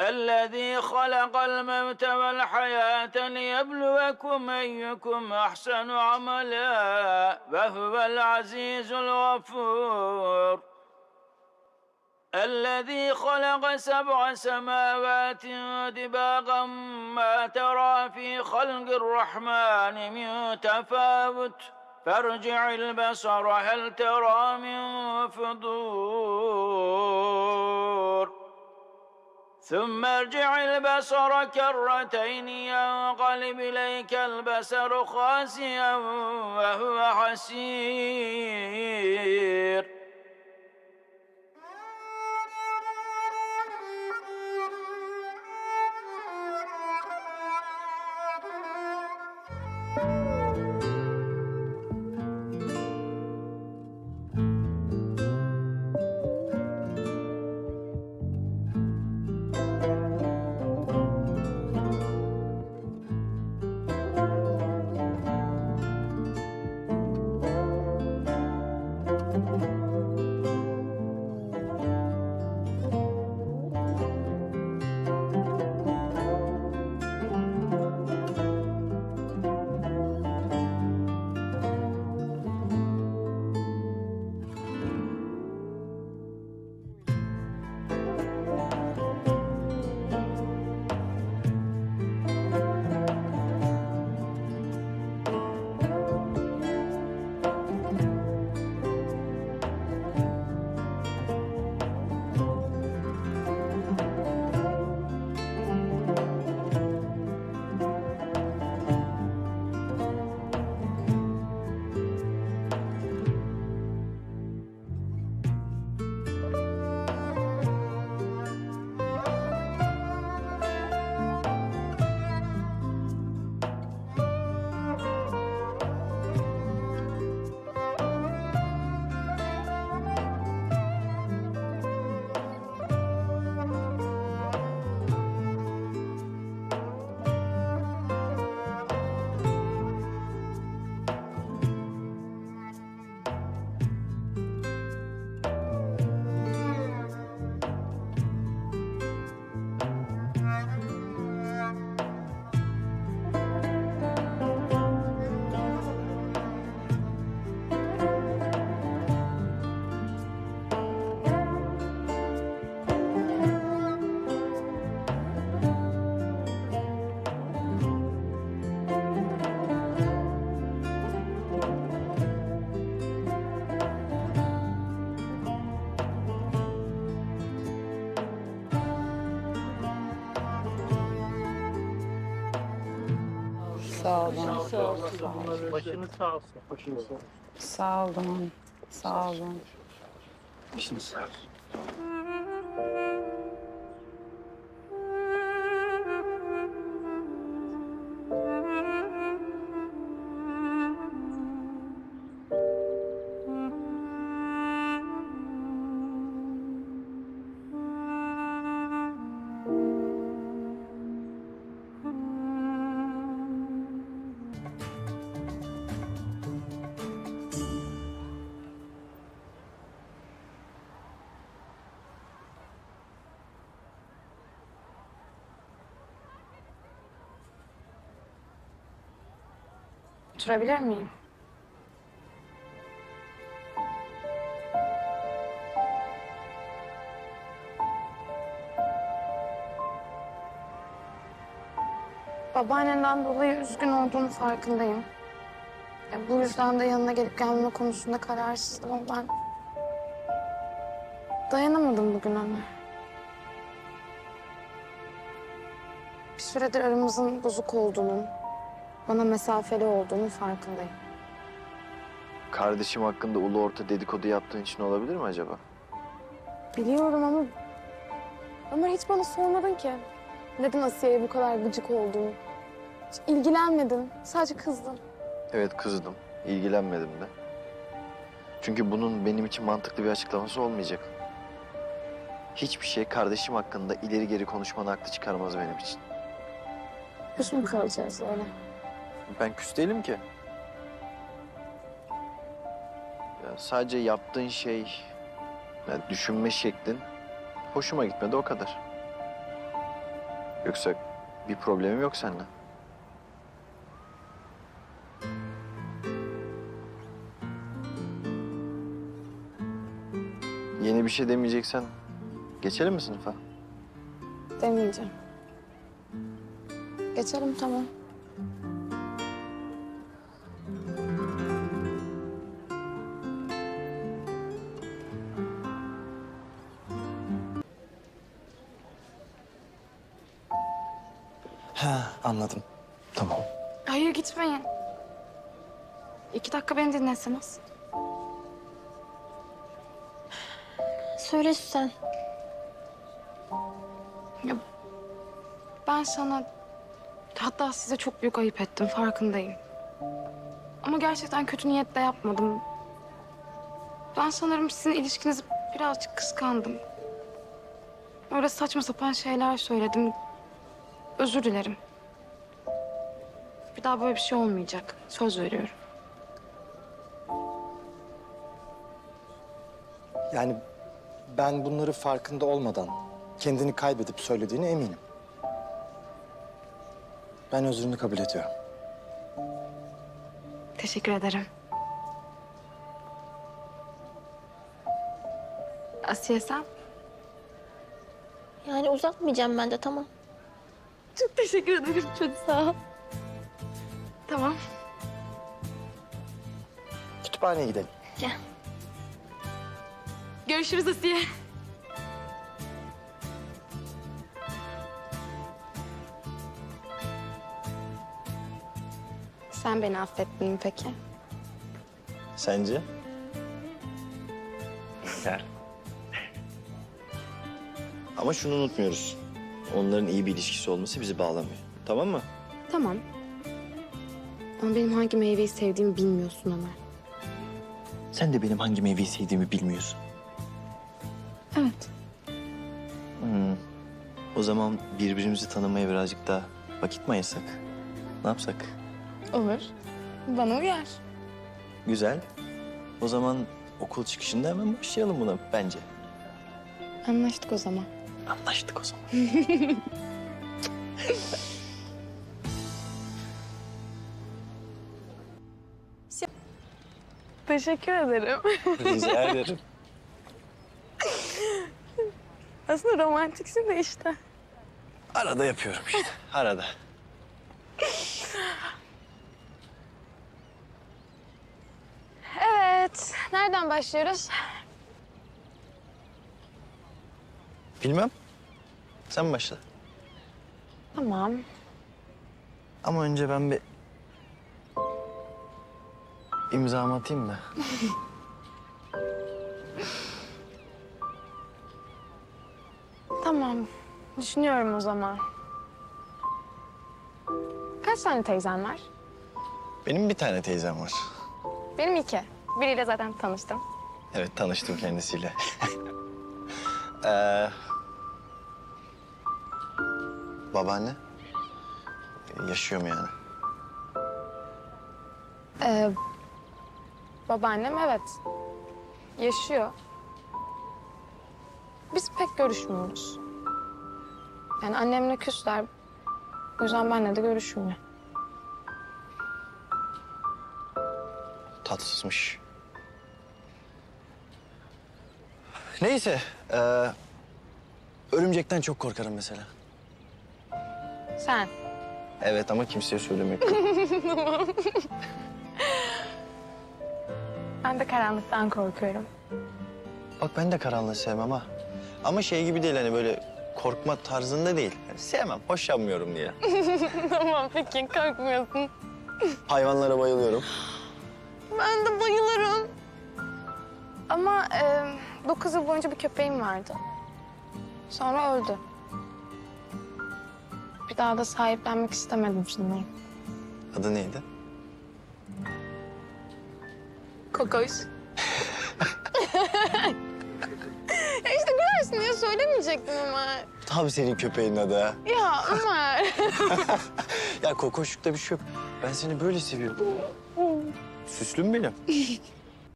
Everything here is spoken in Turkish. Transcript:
الذي خلق الموت والحياة ليبلوكم أيكم أحسن عملا وهو العزيز الغفور. الذي خلق سبع سماوات دباغا ما ترى في خلق الرحمن من تفاوت. فارجع البصر هل ترى من فضور؟ ثم ارجع البصر كرتين ينقلب إليك البصر خاسئا وهو حسير. Sağ olun. Başınız sağ olsun. Sağ olun. Sağ olun. Oturabilir miyim? Babaannenden dolayı üzgün olduğunu farkındayım. Ya bu yüzden de yanına gelip gelmeme konusunda kararsızdım ama ben... Dayanamadım bugün ona. Bir süredir aramızın bozuk olduğunun, bana mesafeli olduğunun farkındayım. Kardeşim hakkında ulu orta dedikodu yaptığın için olabilir mi acaba? Biliyorum ama... Ömer hiç bana sormadın ki. Neden Asiye'ye bu kadar gıcık olduğunu. Hiç ilgilenmedin. Sadece kızdın. Evet kızdım. İlgilenmedim de. Çünkü bunun benim için mantıklı bir açıklaması olmayacak. Hiçbir şey kardeşim hakkında ileri geri konuşmanı haklı çıkarmaz benim için. Küs mü kalacağız öyle? Ben küs değilim ki. Ya sadece yaptığın şey, yani düşünme şeklin hoşuma gitmedi o kadar. Yoksa bir problemim yok seninle. Yeni bir şey demeyeceksen geçelim mi sınıfa? Demeyeceğim. Geçelim tamam. Anladım. Tamam. Hayır gitmeyin. İki dakika beni dinleseniz. Söyle Süsen. Ben sana hatta size çok büyük ayıp ettim farkındayım. Ama gerçekten kötü niyetle yapmadım. Ben sanırım sizin ilişkinizi birazcık kıskandım. Öyle saçma sapan şeyler söyledim. Özür dilerim. Bir daha böyle bir şey olmayacak. Söz veriyorum. Yani ben bunları farkında olmadan kendini kaybedip söylediğine eminim. Ben özrünü kabul ediyorum. Teşekkür ederim. Asiye sen? Yani uzatmayacağım ben de tamam. Çok teşekkür ederim. Çok sağ ol. Tamam. Kütüphaneye gidelim. Görüşürüz Asiye. Sen beni affettin mi peki? Sence? Güzel. Ama şunu unutmuyoruz. Onların iyi bir ilişkisi olması bizi bağlamıyor. Tamam mı? Tamam. Ama benim hangi meyveyi sevdiğimi bilmiyorsun Ömer. Sen de benim hangi meyveyi sevdiğimi bilmiyorsun. Evet. Hmm. O zaman birbirimizi tanımaya birazcık daha vakit mi ayırsak? Ne yapsak? Olur. Bana uyar. Güzel. O zaman okul çıkışında hemen başlayalım buna bence. Anlaştık o zaman. Anlaştık o zaman. Teşekkür ederim. Rica ederim. Aslında romantiksin de işte. Arada yapıyorum işte. Arada. Evet. Nereden başlıyoruz? Bilmem. Sen başla. Tamam. Ama önce ben bir imzamı atayım mı? Tamam. Düşünüyorum o zaman. Kaç tane teyzen var? Benim bir tane teyzem var. Benim iki. Biriyle zaten tanıştım. Evet tanıştım kendisiyle. ee, babaanne yaşıyor mu yani? Ee, babaannem evet. Yaşıyor. Biz pek görüşmüyoruz. Yani annemle küsler. O yüzden benimle de görüşmüyor. Tatsızmış. Neyse. ee, örümcekten çok korkarım mesela. Sen? Evet ama kimseye söylemek Ben de karanlıktan korkuyorum. Bak ben de karanlığı sevmem ha. Ama şey gibi değil hani böyle korkma tarzında değil. Yani sevmem, hoşlanmıyorum diye. tamam peki korkmuyorsun. Hayvanlara bayılıyorum. Ben de bayılırım. Ama e, 9 yıl boyunca bir köpeğim vardı. Sonra öldü. Bir daha da sahiplenmek istemedim sanırım. Adı neydi? Kokoş. işte gülersin diye söylemeyecektim ama. Tabii senin köpeğin adı. Ya Ömer. Ya kokoşlukta bir şey yok. Ben seni böyle seviyorum. Süslüm benim.